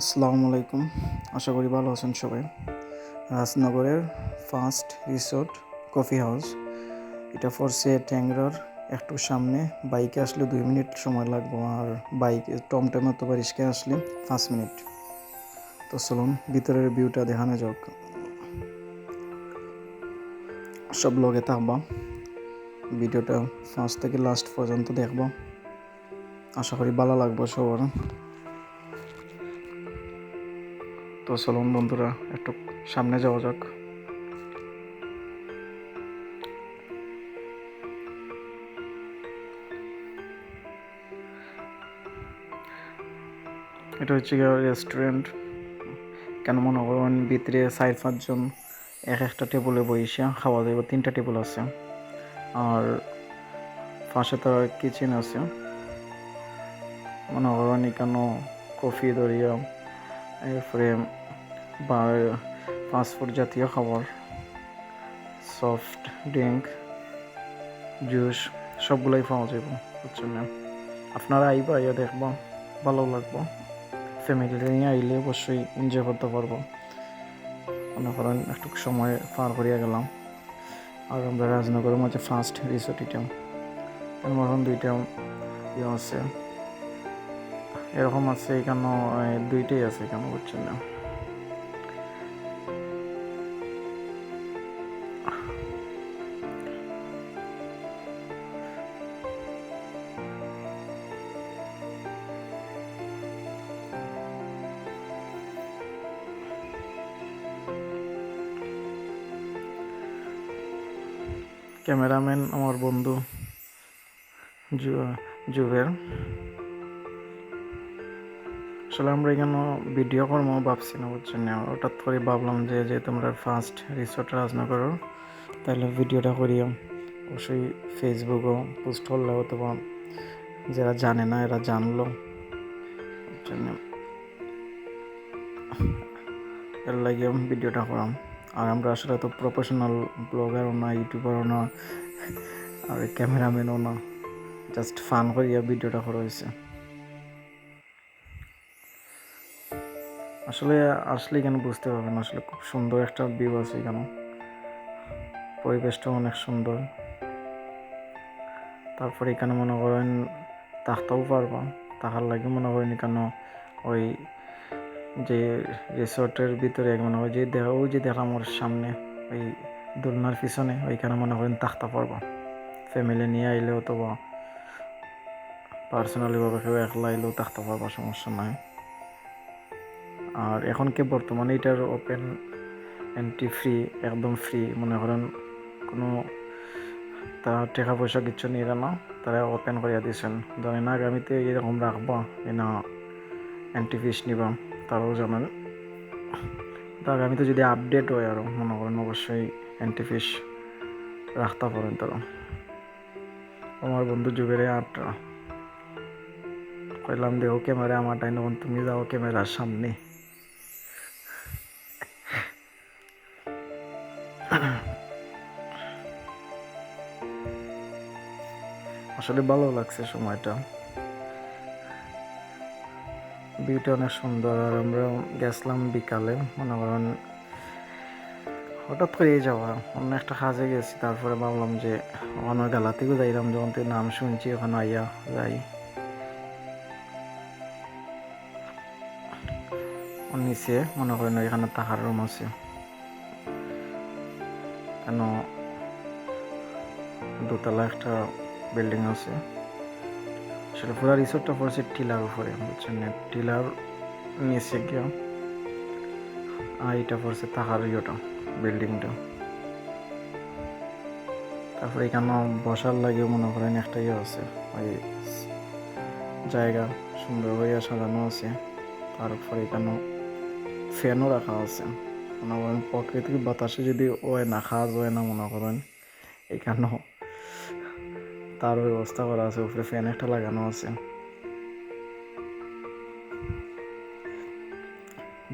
আসসালামু আলাইকুম। আশা করি ভালো আছেন সবাই। রাজনগরের ফার্স্ট রিসোর্ট কফি হাউস। এটা ফরসে ট্যাংরার একটু সামনে। বাইকে আসলে দুই মিনিট সময় লাগবে আর বাইকে, টমটমে অথবা রিস্কায় আসলে পাঁচ মিনিট। তো চলুন, ভিতরের ভিউটা দেখানো যাক। সব লগে থাকবা। ভিডিওটা ফার্স্ট থেকে লাস্ট পর্যন্ত দেখবা। আশা করি ভালো লাগবে সবার। তো চলুন বন্ধুরা, একটু সামনে যাওয়া যাক। এটা হচ্ছে রেস্টুরেন্ট কেন মনে করেন ভিতরে চার পাঁচজন, এক একটা টেবিলে বসে খাওয়া যাবে তিনটা টেবিল আছে। আর পাশে তো কিচেন আছে। মনে করেন এখানে কফি দরিয়া এরপরে বা ফাস্টফুড জাতীয় খাবার, সফট ড্রিঙ্ক জুস, সবগুলোই পাওয়া যাবে বুঝছেন না? আপনারা আইবা ইয়া দেখবা, ভালো লাগবো। ফ্যামিলি নিয়ে আইলে অবশ্যই এনজয় করতে পারব। মনে করেন, একটু সময় পার করিয়া গেলাম। আর আমরা রাজনগরের মধ্যে ফার্স্ট রিসোর্ট এটা মতন দুইটা ইয়ে আছে। এরকম আছে এখানে দুইটাই আছে এখানে বুঝছেন না? ক্যামেরাম্যান আমার বন্ধু জুবের। আসলে আমরা এখানে ভিডিও করব, ভাবছি না বুঝছেন না। হঠাৎ করে ভাবলাম যে যে তোমরা ফার্স্ট রিসোর্ট রাজনগর তাহলে ভিডিওটা করিও। অবশ্যই ফেসবুকও পোস্ট করলে অথবা যারা জানে না, এরা জানলো? এর লাগে ভিডিওটা করাম। আর আমরা আসলে তো প্রফেশনাল ব্লগারও না ইউটিউবারও না, আর ক্যামেরাম্যানও না। জাস্ট ফান করিয়া ভিডিওটা করা হয়েছে। আসলে আসলে এখানে বুঝতে পারবেন আসলে খুব সুন্দর একটা ভিউ আছে এখানে। পরিবেশটা অনেক সুন্দর। তারপরে এখানে মনে করেন থাকতেও পারবা। তাহার লাগে মনে করেন এখানে ওই যে রিসোর্টের ভিতরে এক মনে হয় যে দেখা ওই যে দেখা আমার সামনে, ওই দোলনার পিছনে, ওইখানে মনে করেন থাকতে পারবা। ফ্যামিলি নিয়ে আইলে অথবা পার্সোনালিভাবে কেউ একলা আইলেও থাকতে পারবা, সমস্যা নাই। আর এখন কি বর্তমানে এটার ওপেন এন্ট্রি ফ্রি একদম ফ্রি মনে করেন কোনো তা টাকা পয়সা কিচ্ছু নিয়ে না, তারা ওপেন করিয়া দিয়েছেন। ধরেন আগামীতে এরকম রাখবা না এন্ট্রি ফিস নিবা, তারাও জানেন। তো আগামীতে যদি আপডেট হয় আরও মনে করেন অবশ্যই এন্ট্রি ফিস রাখতে পারেন তারা। আমার বন্ধু যুগের আটটা কইলাম, দেখো ক্যামেরা আমার টাইম তুমি যাও ক্যামেরার সামনে। আসলে ভালো লাগছে সময়টা। ভিউটা অনেক সুন্দর, আর আমরা গেছিলাম বিকালে। মনে করেন, হঠাৎ করে যাওয়া। অন্য একটা কাজে গেছি, তারপরে ভাবলাম যে ওখানে গালা থেকেও যাইলাম। যখন থেকে নাম শুনছি, ওখানে আইয়া যাই। নিচে, মনে করেন এখানে তাহার রুম আছে। কেন, দোতলা একটা বিল্ডিং আছে। আসলে পুরো রিসোর্টটা পড়ছে টিলার উপরে বুঝছেন টিলার নিচে গিয়া। আর এটা পড়ছে তাহার ইয়েটা বিল্ডিংটা তারপরে এখানে বসার লাগে মনে করেন একটা ইয়ে আছে, ওই জায়গা সুন্দর হইয়া সাজানো আছে। তারপরে এখানে ফ্যানও রাখা আছে। মনে করেন প্রকৃতির বাতাসে যদি ওয় না খাওয়া যায় না মনে করেন, এখানেও তার ব্যবস্থা করা আছে, উপরে ফ্যান একটা লাগানো আছে।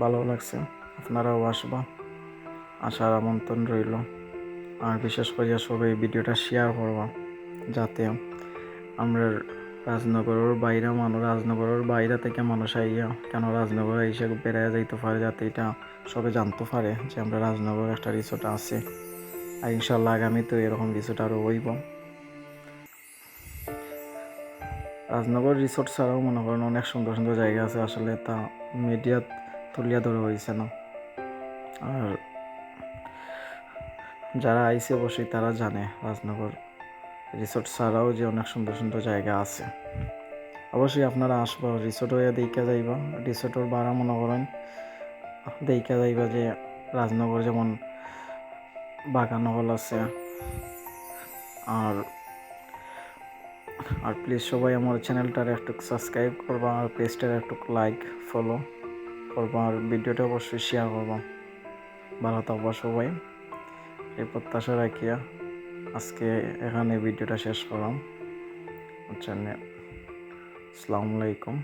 ভালো লাগছে, আপনারাও আসবা। আসার আমন্ত্রণ রইল। আর বিশেষ করে সবাই ভিডিওটা শেয়ার করবা, যাতে আমরা রাজনগরের বাইরে মানুষ রাজনগরের বাইরে থেকে মানুষ আইয়া কেন রাজনগর এসে বেড়ায় যাইতে পারে, যাতে এটা সবে জানতে পারে যে আমরা রাজনগর একটা রিসোর্ট আছে। আর ইনশাল্লাহ আগামী তো এরকম রিসোর্ট আরও হইব। রাজনগর রিসোর্ট ছাড়াও মনে করেন অনেক সুন্দর সুন্দর জায়গা আছে। আসলে তা মিডিয়া তুলিয়া ধরে হয়েছে না। আর যারা আইসে অবশ্যই তারা জানে রাজনগর রিসোর্ট ছাড়াও যে অনেক সুন্দর সুন্দর জায়গা আছে। অবশ্যই আপনারা আসব রিসোর্ট হয়ে দেখা যাইবা। রিসোর্টের ভাড়া মনে করেন, দেখা যাইবা যে রাজনগর যেমন বাগান হল আছে। আর আর প্লিজ সবাই আমার চ্যানেলটার একটু সাবস্ক্রাইব করবা, আর পেজটার একটু লাইক ফলো করবা, আর ভিডিওটা অবশ্যই শেয়ার করবা। ভালো থাকবা সবাই। এই প্রত্যাশা রাখিয়া আজকে এখানে ভিডিওটা শেষ করলাম। আচ্ছা আসসালামু আলাইকুম।